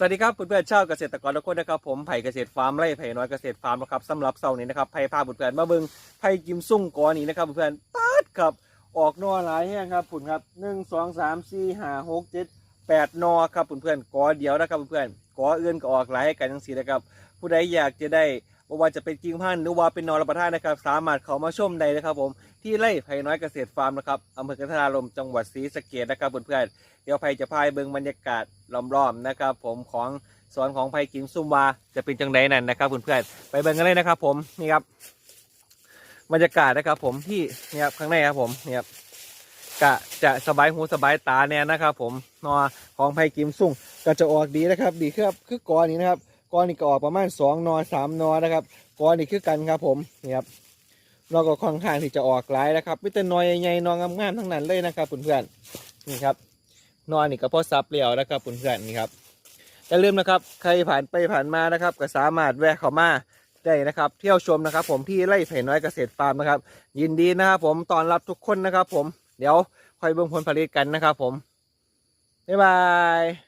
สวัสดีครับเพื่อนๆชาวเกษตรกรทุกคนนะครับผมไผ่เกษตรฟาร์มไร่ไผ่น้อยเกษตรฟาร์มนะครับสำหรับเสาร์นี้นะครับไผ่พาเพื่อนๆมาเบิ่งไผ่กิมซุ่งกอนี้นะครับเพื่อนๆตัดครับออกนอหลายแห่งครับผุนครับหนึ่งสองสามสี่ห้าหกเจ็ดแปดนอครับเพื่อนๆกอเดียวนะครับเพื่อนๆกอเอื่นก็ออกหลายกันทั้งสี่นะครับผู้ใดอยากจะได้ ว่าจะเป็นกิ่งพันธุ์หรือว่าเป็นนอรบประทานนะครับ สามารถเข้ามาชมได้นะครับผมที่ไร่ไผ่น้อยเกษตรฟาร์มนะครับอำเภอกันทรารมจังหวัดศรีสะเกษนะครับเพื่อนๆเดี๋ยวไผ่จะพายเบิ่งบรรยากาศล้อมๆนะครับ ผมของสวนของไผ่กิมซุมวาจะเป็นจังไดนั่นนะครับเพื่อนๆไปเบิ่งกันเลยนะครับ ผมนี่ครับบรรยากาศนะครับ ผมที่นี่ครับข้างในครับผมนี่ครับกะจะสบายหูสบายตาแน่นะครับ ผมนอของไผ่กิมซุ่งก็จะออกดีนะครับ ดีครับคือกอนี้นะครับ กอนี้ก็ออกประมาณสองนอสามนอนะครับกอนี้คือกันครับผมนี่ครับเราก็ค่อนข้างที่จะออกหลายนะครับมิตรนอยใหญ่ๆนองงามๆทั้งนั้นเลยนะครับเพื่อนๆนี่ครับนอนนี่ก็พอซับเลียวนะครับเพื่อนๆนี่ครับอย่าลืมนะครับใครผ่านไปผ่านมานะครับก็สามารถแวะเข้ามาได้นะครับเที่ยวชมนะครับ ผมที่ไร่ไผ่น้อยเกษตรฟาร์มนะครับ ยินดีนะครับผมตอนรับทุกคนนะครับ ผมเดี๋ยวคอยเบิ่งผลผลิตกันนะครับ ผมบ๊ายบาย